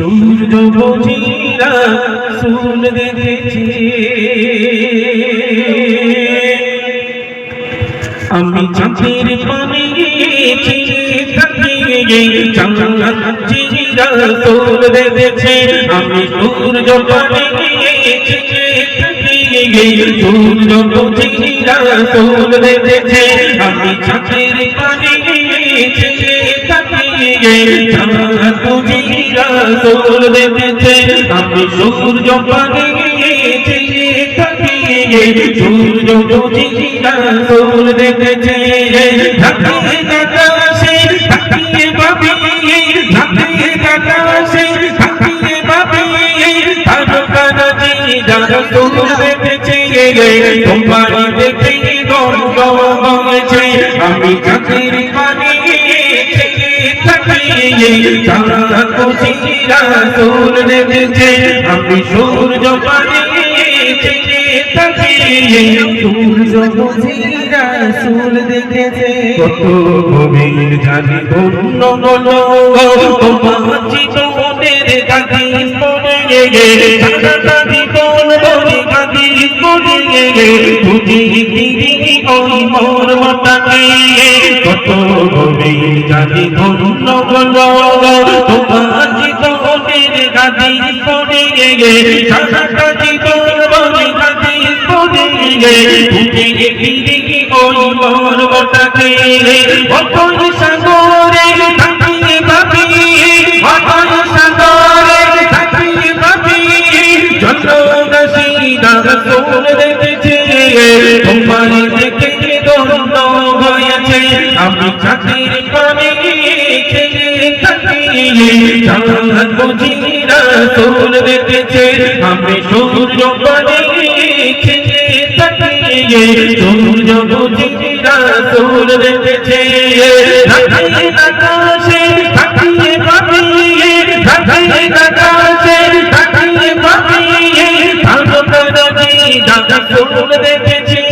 সূর্য বুঝিরা সুন দেখেছি আমি চাঁদের পানি গিয়েছি, তাকিয়ে চাঁদিরা সুন দেখেছি। আমি সূর্য পানি গিয়েছি, তাকিয়ে সূর্য বুঝিরা সুন দেখেছি। আমি চাঁদের পানি গিয়েছি, তাকিয়ে চাঁদ বুঝিরা সুন দেখেছি। আমি সূর্য পানি গিয়েছি তাকিয়ে সূর্য বুঝিরা সুন দেখেছি। ঢাকে আকাশে সুন দেখেছি তোমার সুর দেখেছে আমি সূর্য পানি কত গভীর জানি ধন্য বলো তোমার জীবনের কাঁদি পড়ে গে সারাটা জীবন ধরে পড়ে গে দিদি ওই মোর মাতাকে কত গভীর জানি ধন্য বলো তোমার জীবনের কাঁদি পড়ে গে সারাটা জীবন ধরে কাঁদি পড়ে গে অতই সাগরে চাকরির পানি খেয়ে থাকি চাঁদ বুঝিরা সুর দেখেছে আমি সূর্য পানি খেয়ে থাকি সূর্য বুঝিরা সুর দেখেছে আকাশে থাকিয়ে আকাশে থাকিয়ে পাবি তারকারাজি দাদা সুর দেখেছি গে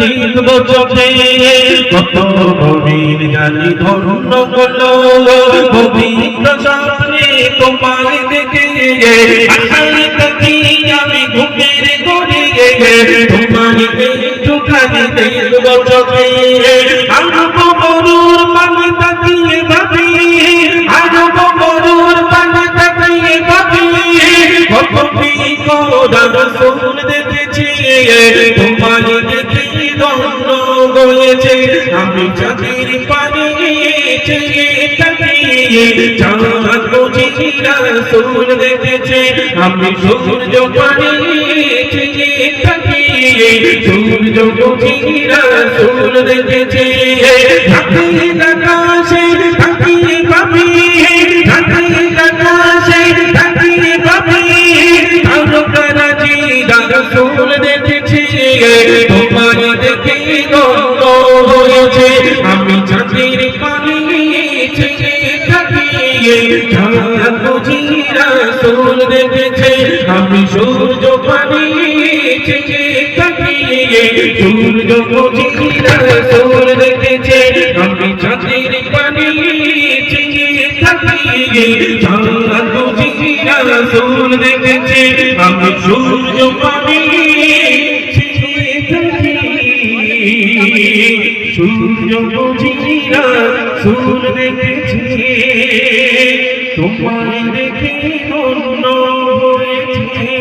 দেখব চোখে কত গভীর জানি ধন্য তাকিয়ে ভাবি কত বিকদার সুন দেখেছি তোমার দন্ড গয়েছে আমি চাঁদের পানি চাঁদ বুঝিরা সুন দেখেছে আমি সূর্য পানি সূর্য গঙ্গ হয়েছে। আমি চাঁদের বুঝিরা সুন দেখেছে। আমি সূর্য থাকিয়ে, সূর্য সুন দেখেছে। আমি চাঁদের বুঝিরা সুন দেখেছে। আমি সূর্য পানি সূর্য বুঝিরা সুর দেখেছি। তোমায় দেখে ধন্য হয়েছে